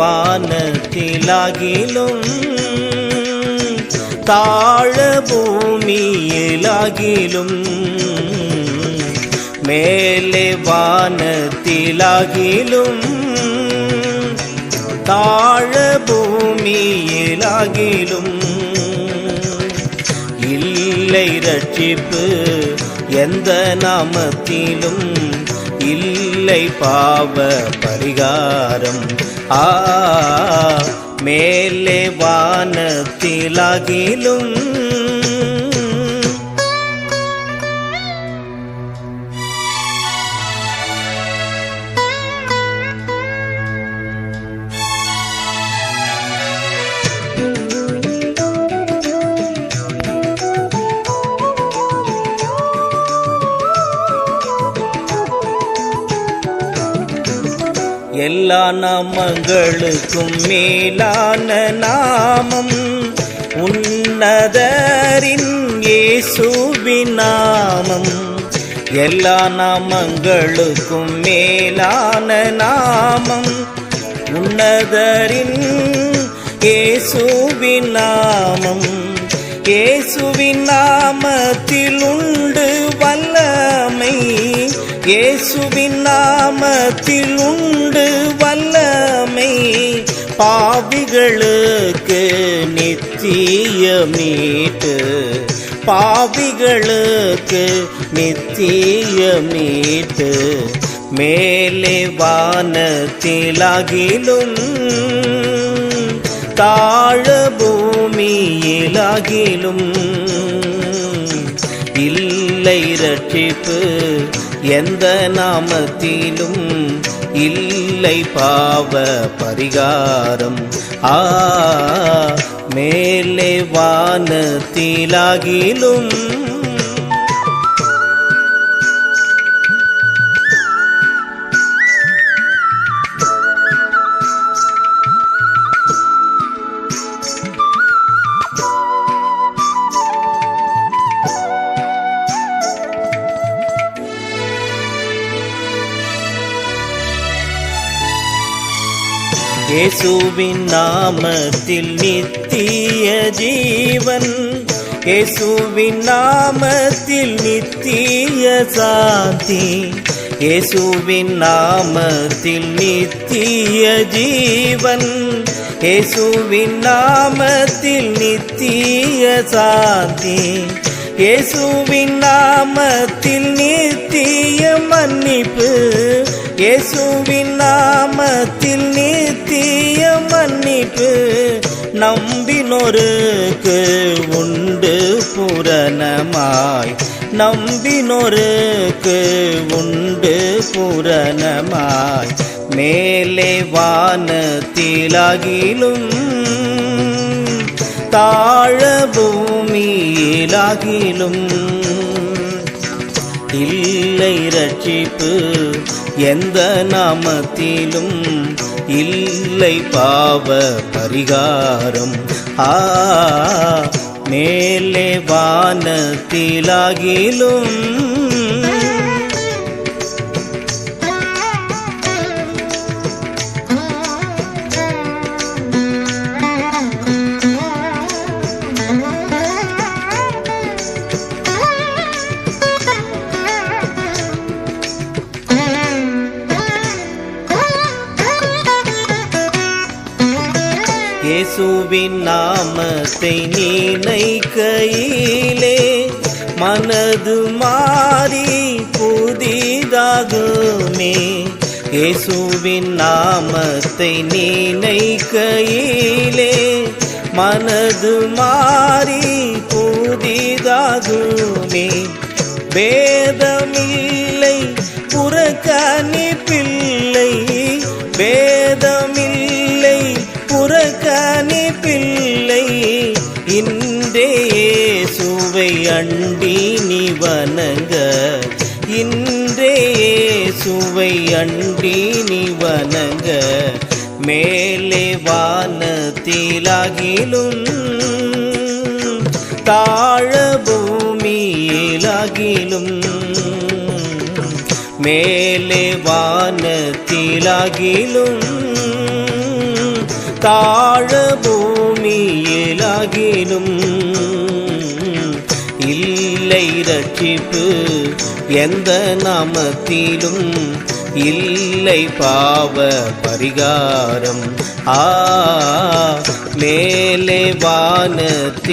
வானத்திலாகிலும் தாழ பூமியிலாகிலும் மேலே வானத்திலாகிலும் தாழ பூமியிலாகிலும் இல்லை ரட்சிப்பு எந்த நாமத்திலும் இல்லை. இல்லை பாவ பரிகாரம். ஆ மேலே வானத்திலாகிலும் எல்லா நாமங்களுக்கும் மேலான நாமம் உன்னதரின் இயேசுவின் நாமம். எல்லா நாமங்களுக்கும் மேலான நாமம் உன்னதரின் இயேசுவின் நாமம். இயேசுவின் நாமத்தில் உண்டு வல்லமை இயேசுவின் நாமத்தில் உண்டு வல்லமை. பாவிகளுக்கு நித்திய மீட்டு பாவிகளுக்கு நித்திய மீட்டு மேலே வானத்திலாகிலும் தாழ பூமியிலாகிலும் இல்லை ரட்சிப்பு எந்த நாமத்திலும் இல்லை பாவ பரிகாரம். ஆ மேலே வானத்திலாகிலும் இயேசுவின் நாமத்தில் நித்திய ஜீவன். இயேசுவின் நாமத்தில் நித்திய சாந்தி. இயேசுவின் நாமத்தில் நித்திய ஜீவன். இயேசுவின் நாமத்தில் நித்திய சாந்தி. இயேசுவின் நாமத்தில் நித்திய மன்னிப்பு. இயேசுவின் நாமத்தில் நித்திய பண்ணிட்டு நம்பினோருக்கு உண்டு பூரணமாய். நம்பினோருக்கு உண்டு பூரணமாய். மேலே வானத்திலாகிலும் தாழ பூமியிலாகிலும் இல்லை ரட்சிப்பு. எந்த நாமத்திலும் இல்லை பாவ பரிகாரம். ஆ மேலே வானத்திலாகிலும் இயேசுவின் நாமத்தை நினைக்கையிலே மனது மாறி புதிதாகுமே. இயேசுவின் நாமத்தை நினைக்கையிலே மனது மாறி புதிதாகுமே. வேதமில்லை புறக்கணி அண்டி நீ வணங்க இன்றே சுவை அண்டி நீ வணங்க மேலே வானத்திலாகிலும் தாழ பூமியிலாகிலும் மேலே வானத்திலாகிலும் தாழ பூமியிலாகிலும் இல்லை ரட்சிப்பு. எந்த நாமத்திலும் இல்லை பாவ பரிகாரம். ஆ மேலே வானத்திலாகிலும்